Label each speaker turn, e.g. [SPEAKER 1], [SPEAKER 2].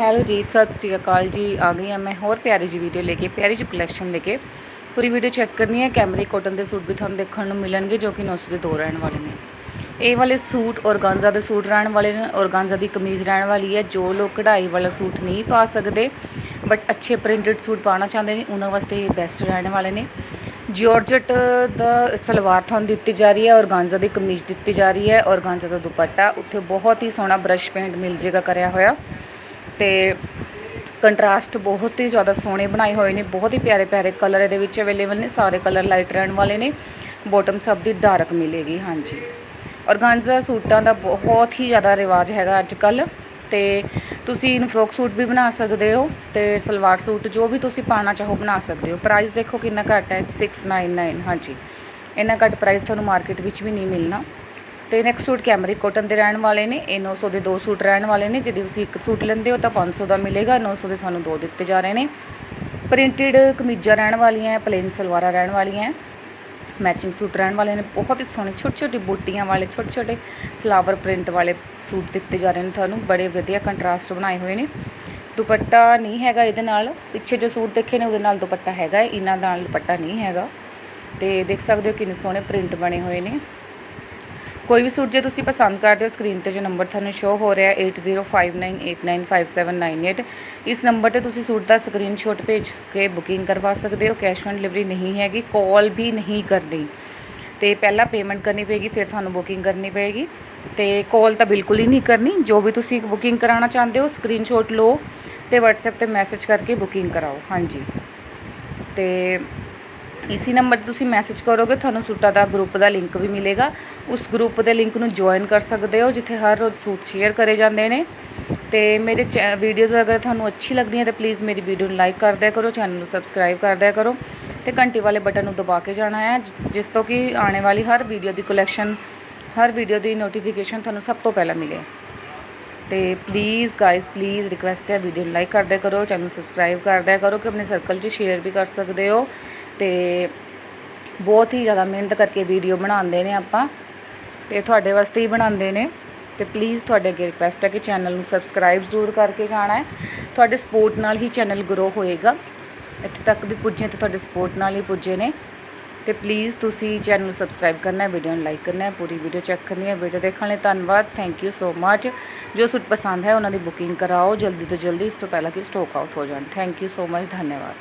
[SPEAKER 1] Hello ਜੀ, ਸਤਿ ਸ਼੍ਰੀ ਅਕਾਲ ਜੀ। ਆ ਗਈ ਹਾਂ ਮੈਂ ਹੋਰ ਪਿਆਰੀ ਜੀ ਵੀਡੀਓ ਲੈ ਕੇ, ਪਿਆਰੀ ਜੀ ਕਲੈਕਸ਼ਨ ਲੈ ਕੇ। ਪੂਰੀ ਵੀਡੀਓ ਚੈੱਕ ਕਰਨੀ ਹੈ ਕੈਮਰੇ ਕਾਟਨ ਦੇ ਸੂਟ ਵੀ ਤੁਹਾਨੂੰ ਦੇਖਣ ਨੂੰ ਮਿਲਣਗੇ ਜੋ ਕਿ 900 ਦੇ ਦੋ ਰਹਿਣ ਵਾਲੇ ਨੇ। ਇਹ ਵਾਲੇ ਸੂਟ ਔਰਗਾਂਜ਼ਾ ਦੇ ਸੂਟ ਰਹਿਣ ਵਾਲੇ ਨੇ ਔਰਗਾਂਜ਼ਾ ਦੀ ਕਮੀਜ਼ ਰਹਿਣ ਵਾਲੀ ਹੈ, ਜੋ ਲੋਕ ਕਢਾਈ ਵਾਲਾ ਸੂਟ ਨਹੀਂ ਪਾ ਸਕਦੇ ਬਟ ਅੱਛੇ ਪ੍ਰਿੰਟਡ ਸੂਟ ਪਾਉਣਾ ਚਾਹੁੰਦੇ ਨੇ, ਉਹਨਾਂ ਵਾਸਤੇ ਇਹ ਬੈਸਟ ਰਹਿਣ ਵਾਲੇ ਨੇ। ਜਾਰਜਟ ਦਾ ਸਲਵਾਰ ਤੁਹਾਨੂੰ ਦਿੱਤੀ ਜਾ ਰਹੀ ਹੈ ਔਰਗਾਂਜ਼ਾ ਦੀ ਕਮੀਜ਼ ਦਿੱਤੀ ਜਾ ਰਹੀ ਹੈ ਔਰਗਾਂਜ਼ਾ ਦਾ ਦੁਪੱਟਾ, ਉੱਥੇ ਬਹੁਤ ਹੀ ਸੋਹਣਾ ਬ੍ਰਸ਼ ਪੇਂਟ ਮਿਲ ਜੇਗਾ ਕਰਿਆ ਹੋਇਆ। ਅਤੇ ਕੰਟਰਾਸਟ ਬਹੁਤ ਹੀ ਜ਼ਿਆਦਾ ਸੋਹਣੇ ਬਣਾਏ ਹੋਏ ਨੇ, ਬਹੁਤ ਹੀ ਪਿਆਰੇ ਪਿਆਰੇ ਕਲਰ ਇਹਦੇ ਵਿੱਚ ਅਵੇਲੇਬਲ ਨੇ, ਸਾਰੇ ਕਲਰ ਲਾਈਟ ਰਹਿਣ ਵਾਲੇ ਨੇ ਬੋਟਮ ਸਭ ਦੀ ਡਾਰਕ ਮਿਲੇਗੀ, ਹਾਂਜੀ। ਔਰਗਾਂਜ਼ਾ ਸੂਟਾਂ ਦਾ ਬਹੁਤ ਹੀ ਜ਼ਿਆਦਾ ਰਿਵਾਜ ਹੈਗਾ ਅੱਜ ਕੱਲ੍ਹ ਅਤੇ ਤੁਸੀਂ ਇਹਨੂੰ ਫਰੋਕ ਸੂਟ ਵੀ ਬਣਾ ਸਕਦੇ ਹੋ ਅਤੇ ਸਲਵਾਰ ਸੂਟ ਜੋ ਵੀ ਤੁਸੀਂ ਪਾਣਾ ਚਾਹੋ ਬਣਾ ਸਕਦੇ ਹੋ। ਪ੍ਰਾਈਸ ਦੇਖੋ ਕਿੰਨਾ ਘੱਟ ਹੈ 699 ਹਾਂਜੀ। ਇੰਨਾ ਘੱਟ ਪ੍ਰਾਈਸ ਤੁਹਾਨੂੰ ਮਾਰਕੀਟ ਵਿੱਚ ਵੀ ਨਹੀਂ ਮਿਲਣਾ। ਤੇ ਨੈਕਸਟ ਸੂਟ ਕੈਮਰੀ ਕਾਟਨ ਦੇ ਰਹਿਣ ਵਾਲੇ ਨੇ। ਇਹ 900 ਦੇ ਦੋ ਸੂਟ ਰਹਿਣ ਵਾਲੇ ਨੇ। ਜੇ ਤੁਸੀਂ ਇੱਕ ਸੂਟ ਲੈਂਦੇ ਹੋ ਤਾਂ 500 ਦਾ ਮਿਲੇਗਾ। 900 ਦੇ ਤੁਹਾਨੂੰ ਦੋ ਦਿੱਤੇ ਜਾ ਰਹੇ ਨੇ। ਪ੍ਰਿੰਟਡ ਕਮੀਜ਼ਾਂ ਰਹਿਣ ਵਾਲੀਆਂ ਹੈ ਪਲੇਨ ਸਲਵਾਰਾਂ ਰਹਿਣ ਵਾਲੀਆਂ ਹੈ ਮੈਚਿੰਗ ਸੂਟ ਰਹਿਣ ਵਾਲੇ ਨੇ। ਬਹੁਤ ਹੀ ਸੋਹਣੇ ਛੋਟੇ ਛੋਟੇ ਬੂਟੀਆਂ ਵਾਲੇ ਛੋਟੇ ਛੋਟੇ ਫਲਾਵਰ ਪ੍ਰਿੰਟ ਵਾਲੇ ਸੂਟ ਦਿੱਤੇ ਜਾ ਰਹੇ ਨੇ ਤੁਹਾਨੂੰ। ਬੜੇ ਵਧੀਆ ਕੰਟਰਾਸਟ ਬਣਾਏ ਹੋਏ ਨੇ। ਦੁਪੱਟਾ ਨਹੀਂ ਹੈਗਾ ਇਹਦੇ ਨਾਲ। ਪਿੱਛੇ ਜੋ ਸੂਟ ਦੇਖੇ ਨੇ, ਉਹਦੇ ਨਾਲ ਦੁਪੱਟਾ ਹੈਗਾ ਇਹਨਾਂ ਨਾਲ ਦੁਪੱਟਾ ਨਹੀਂ ਹੈਗਾ। ਤੇ ਦੇਖ ਸਕਦੇ ਹੋ ਕਿੰਨੇ ਸੋਹਣੇ ਪ੍ਰਿੰਟ ਬਣੇ ਹੋਏ ਨੇ। ਕੋਈ ਵੀ ਸੂਟ ਜੇ ਤੁਸੀਂ ਪਸੰਦ ਕਰਦੇ ਹੋ ਸਕਰੀਨ ਤੇ ਜੋ ਨੰਬਰ ਤੁਹਾਨੂੰ ਸ਼ੋ ਹੋ ਰਿਹਾ 8059895798 ਇਸ ਨੰਬਰ ਤੇ ਤੁਸੀਂ ਸੂਟ ਦਾ ਸਕਰੀਨਸ਼ਾਟ ਭੇਜ ਕੇ ਬੁਕਿੰਗ ਕਰਵਾ ਸਕਦੇ ਹੋ। ਕੈਸ਼ ਔਨ ਡਿਲੀਵਰੀ ਨਹੀਂ ਹੈਗੀ ਕਾਲ ਵੀ ਨਹੀਂ ਕਰਨੀ। ਤੇ ਪਹਿਲਾਂ ਪੇਮੈਂਟ ਕਰਨੀ ਪਏਗੀ, ਫਿਰ ਤੁਹਾਨੂੰ ਬੁਕਿੰਗ ਕਰਨੀ ਪਏਗੀ। ਤੇ ਕਾਲ ਤਾਂ ਬਿਲਕੁਲ ਹੀ ਨਹੀਂ ਕਰਨੀ। ਜੋ ਵੀ ਤੁਸੀਂ ਬੁਕਿੰਗ ਕਰਾਉਣਾ ਚਾਹੁੰਦੇ ਹੋ ਸਕਰੀਨਸ਼ਾਟ ਲਓ ਤੇ WhatsApp ਤੇ ਮੈਸੇਜ ਕਰਕੇ ਬੁਕਿੰਗ ਕਰਾਓ। ਹਾਂਜੀ। ਤੇ ਇਸੀ ਨੰਬਰ ਤੇ ਤੁਸੀਂ ਮੈਸੇਜ ਕਰੋਗੇ, ਤੁਹਾਨੂੰ ਸੂਟਾਂ ਦਾ ਗਰੁੱਪ ਦਾ ਲਿੰਕ ਵੀ ਮਿਲੇਗਾ। ਉਸ ਗਰੁੱਪ ਦੇ ਲਿੰਕ ਨੂੰ ਜੁਆਇਨ ਕਰ ਸਕਦੇ ਹੋ, ਜਿੱਥੇ ਹਰ ਰੋਜ਼ ਸੂਟ ਸ਼ੇਅਰ ਕਰੇ ਜਾਂਦੇ ਨੇ। ਤੇ ਮੇਰੇ ਵੀਡੀਓਜ਼ ਅਗਰ ਤੁਹਾਨੂੰ ਅੱਛੀ ਲੱਗਦੀਆਂ ਤਾਂ ਪਲੀਜ਼ ਮੇਰੀ ਵੀਡੀਓ ਨੂੰ ਲਾਈਕ ਕਰ ਦਿਆ ਕਰੋ ਚੈਨਲ ਨੂੰ ਸਬਸਕ੍ਰਾਈਬ ਕਰ ਦਿਆ ਕਰੋ। ਤੇ ਘੰਟੀ ਵਾਲੇ ਬਟਨ ਨੂੰ ਦਬਾ ਕੇ ਜਾਣਾ ਹੈ ਜਿਸ ਤੋਂ ਕਿ ਆਉਣੇ ਵਾਲੀ ਹਰ ਵੀਡੀਓ ਦੀ ਕਲੈਕਸ਼ਨ ਹਰ ਵੀਡੀਓ ਦੀ ਨੋਟੀਫਿਕੇਸ਼ਨ ਤੁਹਾਨੂੰ ਸਭ ਤੋਂ ਪਹਿਲਾਂ ਮਿਲੇ। ਤੇ ਪਲੀਜ਼ ਗਾਇਸ ਪਲੀਜ਼ ਰਿਕੁਐਸਟ ਹੈ ਵੀਡੀਓ ਨੂੰ ਲਾਈਕ ਕਰ ਦਿਆ ਕਰੋ ਚੈਨਲ ਨੂੰ ਸਬਸਕ੍ਰਾਈਬ ਕਰ ਦਿਆ ਕਰੋ, ਕਿ ਆਪਣੇ ਸਰਕਲ 'ਚ ਸ਼ੇਅਰ ਵੀ ਕਰ ਸਕਦੇ ਹੋ। ਅਤੇ ਬਹੁਤ ਹੀ ਜ਼ਿਆਦਾ ਮਿਹਨਤ ਕਰਕੇ ਵੀਡੀਓ ਬਣਾਉਂਦੇ ਨੇ ਆਪਾਂ ਅਤੇ ਤੁਹਾਡੇ ਵਾਸਤੇ ਹੀ ਬਣਾਉਂਦੇ ਨੇ ਅਤੇ ਪਲੀਜ਼ ਤੁਹਾਡੇ ਅੱਗੇ ਰਿਕੁਐਸਟ ਹੈ ਕਿ ਚੈਨਲ ਨੂੰ ਸਬਸਕ੍ਰਾਈਬ ਜ਼ਰੂਰ ਕਰਕੇ ਜਾਣਾ ਹੈ। ਤੁਹਾਡੇ ਸਪੋਰਟ ਨਾਲ ਹੀ ਚੈਨਲ ਗਰੋ ਹੋਏਗਾ। ਇੱਥੇ ਤੱਕ ਵੀ ਪੁੱਜੇ ਤੇ ਤੁਹਾਡੇ ਸਪੋਰਟ ਨਾਲ ਹੀ ਪੁੱਜੇ ਨੇ। ਤੇ ਪਲੀਜ਼ ਤੁਸੀਂ ਚੈਨਲ ਨੂੰ ਸਬਸਕ੍ਰਾਈਬ ਕਰਨਾ ਹੈ ਵੀਡੀਓ ਨੂੰ ਲਾਈਕ ਕਰਨਾ ਹੈ, ਪੂਰੀ ਵੀਡੀਓ ਚੈੱਕ ਕਰਨੀ ਹੈ। ਵੀਡੀਓ ਦੇਖਣ ਲਈ ਧੰਨਵਾਦ। ਥੈਂਕ ਯੂ ਸੋ ਮੱਚ ਜੋ ਸੂਟ ਪਸੰਦ ਹੈ, ਉਹਨਾਂ ਦੀ ਬੁਕਿੰਗ ਕਰਾਓ। ਜਲਦੀ ਤੋਂ ਜਲਦੀ ਇਸ ਤੋਂ ਪਹਿਲਾਂ ਕਿ ਸਟਾਕ ਆਊਟ ਹੋ ਜਾਣ। ਥੈਂਕ ਯੂ ਸੋ ਮੱਚ ਧੰਨਵਾਦ।